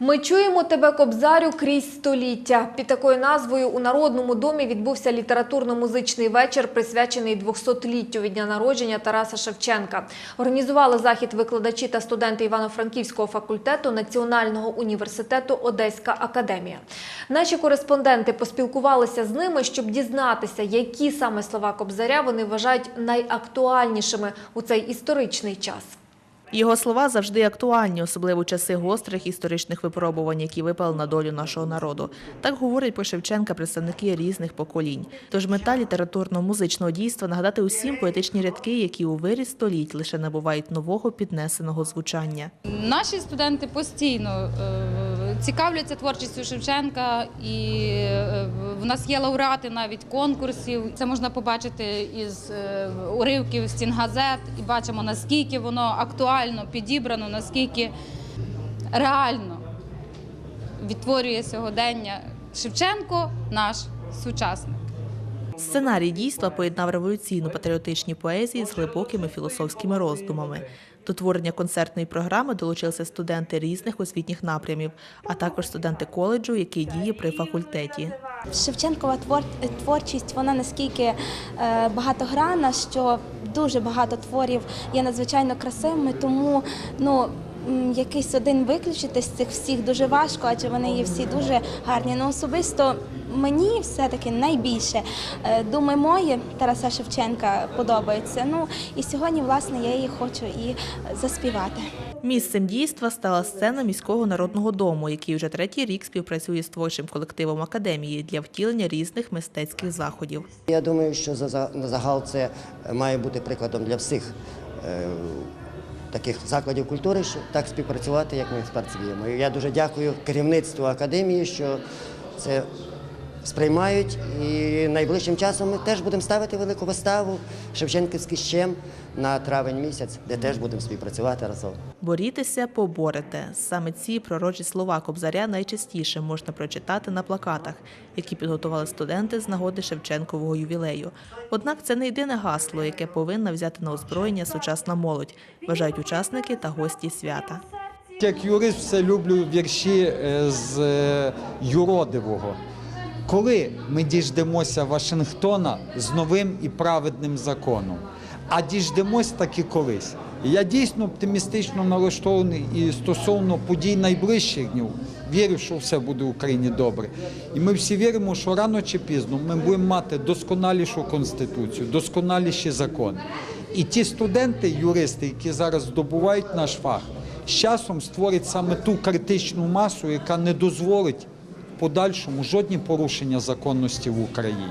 Ми чуємо тебе, Кобзарю, крізь століття. Під такою назвою у Народному домі відбувся літературно-музичний вечір, присвячений 200-літтю від дня народження Тараса Шевченка. Організували захід викладачі та студенти Івано-Франківського факультету Національного університету Одеська академія. Наші кореспонденти поспілкувалися з ними, щоб дізнатися, які саме слова Кобзаря вони вважають найактуальнішими у цей історичний час. Його слова завжди актуальні, особливо часи гострих історичних випробувань, які випали на долю нашого народу. Так говорять про Шевченка представники різних поколінь. Тож мета літературно-музичного дійства нагадати усім поетичні рядки, які у вирі століть лише набувають нового піднесеного звучання. Наші студенти постійно е, цікавляться творчістю Шевченка, і е, в нас є лауреати навіть конкурсів. Це можна побачити із уривків стін газет, і бачимо наскільки воно актуально підібрано, наскільки реально відтворює сьогодення Шевченко, наш сучасник. Сценарій дійства поєднав революційну патріотичні поезії з глибокими філософськими роздумами. До творення концертної програми долучилися студенти різних освітніх напрямів, а також студенти коледжу, який діє при факультеті. Шевченкова твор- творчість вона наскільки е, багатогранна, що дуже багато творів є надзвичайно красивими, тому ну. Якийсь один виключити з цих всіх дуже важко, адже вони є всі дуже гарні. Ну особисто мені все-таки найбільше е, думи мої Тараса Шевченка подобаються. Ну і сьогодні, власне, я її хочу і заспівати. Місцем дійства стала сцена міського народного дому, який вже третій рік співпрацює з творчим колективом академії для втілення різних мистецьких заходів. Я думаю, що на загал це має бути прикладом для всіх е, таких закладів культури, щоб так співпрацювати, як ми. І Я дуже дякую керівництву академії, що це сприймають. І найближчим часом ми теж будемо ставити велику виставу Шевченківський щем на травень місяць, де теж будемо співпрацювати разом. Борітеся, поборете. Саме ці пророчі слова Кобзаря найчастіше можна прочитати на плакатах, які підготували студенти з нагоди Шевченкового ювілею. Однак це не єдине гасло, яке повинна взяти на озброєння сучасна молодь, вважають учасники та гості свята. Як юрист все люблю вірші е, з е, юродивого. Коли ми діждемося Вашингтона з новим і праведним законом, а діждемось таки колись. Я дійсно оптимістично налаштований і стосовно подій найближчих днів. Вірю, що все буде в Україні добре. І ми всі віримо, що рано чи пізно ми будемо мати досконалішу конституцію, досконаліші закони. І ті студенти, юристи, які зараз здобувають наш фах, з часом створять саме ту критичну масу, яка не дозволить подальшому жодні порушення законності в Україні.